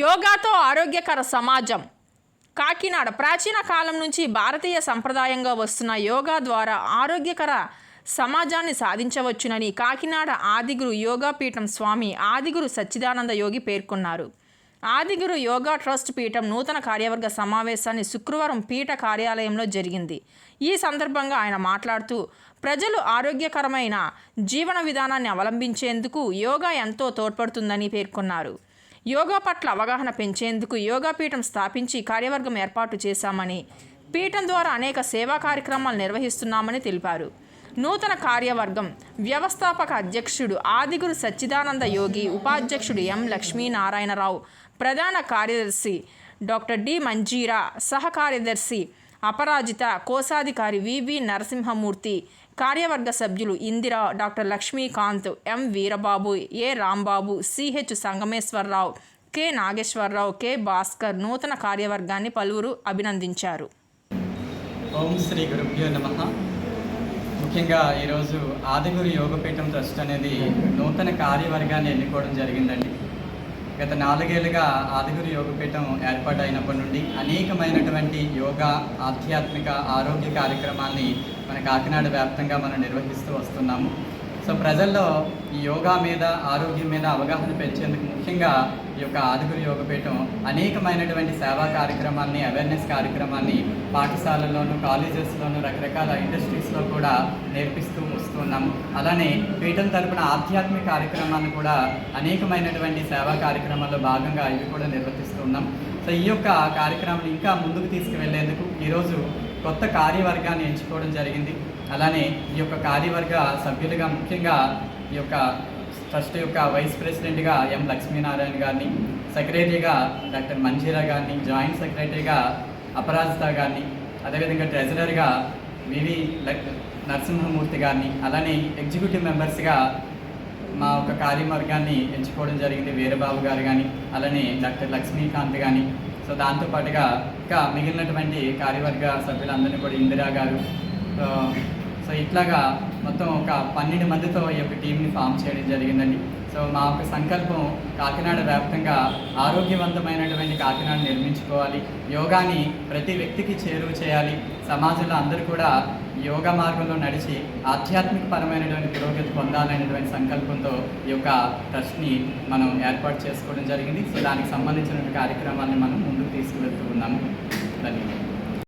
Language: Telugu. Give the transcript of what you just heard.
యోగాతో ఆరోగ్యకర సమాజం. కాకినాడ ప్రాచీన కాలం నుంచి భారతీయ సంప్రదాయంగా వస్తున్న యోగా ద్వారా ఆరోగ్యకర సమాజాన్ని సాధించవచ్చునని కాకినాడ ఆదిగురు యోగాపీఠం స్వామి ఆదిగురు సచ్చిదానంద యోగి పేర్కొన్నారు. ఆదిగురు యోగా ట్రస్ట్ పీఠం నూతన కార్యవర్గ సమావేశాన్ని శుక్రవారం పీఠ కార్యాలయంలో జరిగింది. ఈ సందర్భంగా ఆయన మాట్లాడుతూ ప్రజలు ఆరోగ్యకరమైన జీవన విధానాన్ని అవలంబించేందుకు యోగా ఎంతో తోడ్పడుతుందని పేర్కొన్నారు. యోగా పట్ల అవగాహన పెంచేందుకు యోగా పీఠం స్థాపించి కార్యవర్గం ఏర్పాటు చేశామని పీఠం ద్వారా అనేక సేవా కార్యక్రమాలు నిర్వహిస్తున్నామని తెలిపారు. నూతన కార్యవర్గం వ్యవస్థాపక అధ్యక్షుడు ఆదిగురు సచ్చిదానంద యోగి ఉపాధ్యక్షుడు ఎం లక్ష్మీనారాయణరావు ప్రధాన కార్యదర్శి డాక్టర్ డి మంజీరా సహకార్యదర్శి అపరాజిత కోశాధికారి వివి నరసింహమూర్తి కార్యవర్గ సభ్యులు Indira doctor Lakshmikanth M. Veerababu A. Rambabu CH Sangameswararao K. Nageswararao K. Bhaskar నూతన కార్యవర్గాన్ని పలువురు అభినందించారు. ఓం శ్రీ గురుభ్యో నమ. ముఖ్యంగా ఈరోజు ఆదిగురు యోగపీఠం ట్రస్ట్ అనేది నూతన కార్యవర్గాన్ని ఎన్నుకోవడం జరిగిందండి. గత నాలుగేళ్ళుగా ఆదిగురు యోగపీఠం ఏర్పాటైనప్పటి నుండి అనేకమైనటువంటి యోగా ఆధ్యాత్మిక ఆరోగ్య కార్యక్రమాల్ని మన కాకినాడ వ్యాప్తంగా మనం నిర్వహిస్తూ వస్తున్నాము. సో ప్రజల్లో ఈ యోగా మీద ఆరోగ్యం మీద అవగాహన పెంచేందుకు ముఖ్యంగా ఈ యొక్క ఆదిగురు యోగపీఠం అనేకమైనటువంటి సేవా కార్యక్రమాల్ని అవేర్నెస్ కార్యక్రమాన్ని పాఠశాలల్లోనూ కాలేజెస్లోనూ రకరకాల ఇండస్ట్రీస్లో కూడా నేర్పిస్తూ వస్తున్నాం అలానే పీఠం తరపున ఆధ్యాత్మిక కార్యక్రమాలను కూడా అనేకమైనటువంటి సేవా కార్యక్రమాల్లో భాగంగా ఇవి కూడా నిర్వర్తిస్తున్నాం సో ఈ యొక్క కార్యక్రమాన్ని ఇంకా ముందుకు తీసుకువెళ్ళేందుకు ఈరోజు కొత్త కార్యవర్గాన్ని ఎంచుకోవడం జరిగింది. అలానే ఈ యొక్క కార్యవర్గ సభ్యులుగా ముఖ్యంగా ఈ యొక్క ట్రస్ట్ యొక్క వైస్ ప్రెసిడెంట్గా ఎం లక్ష్మీనారాయణ గారిని సెక్రటరీగా డాక్టర్ మంజీరా గారిని జాయింట్ సెక్రటరీగా అపరాజిత గారిని అదేవిధంగా ట్రెజరర్గా వివి నరసింహమూర్తి గారిని అలానే ఎగ్జిక్యూటివ్ మెంబర్స్గా మా ఒక కార్యవర్గాన్ని ఎంచుకోవడం జరిగింది. వీరబాబు గారు కానీ అలానే డాక్టర్ లక్ష్మీకాంత్ కానీ సో దాంతోపాటుగా ఇంకా మిగిలినటువంటి కార్యవర్గ సభ్యులందరినీ కూడా ఇందిరా గారు సో ఇట్లాగా మొత్తం ఒక పన్నెండు మందితో ఈ యొక్క టీంని ఫామ్ చేయడం జరిగిందండి. సో మా యొక్క సంకల్పం కాకినాడ వ్యాప్తంగా ఆరోగ్యవంతమైనటువంటి కాకినాడ నిర్మించుకోవాలి. యోగాని ప్రతి వ్యక్తికి చేరువ చేయాలి. సమాజంలో అందరూ కూడా యోగా మార్గంలో నడిచి ఆధ్యాత్మిక పరమైనటువంటి పురోగతి పొందాలనేటువంటి సంకల్పంతో ఈ యొక్క ట్రస్ట్ని మనం ఏర్పాటు చేసుకోవడం జరిగింది. సో దానికి సంబంధించిన కార్యక్రమాన్ని మనం ముందుకు తీసుకువెళ్తూ ఉన్నాము. ధన్యవాదాలు.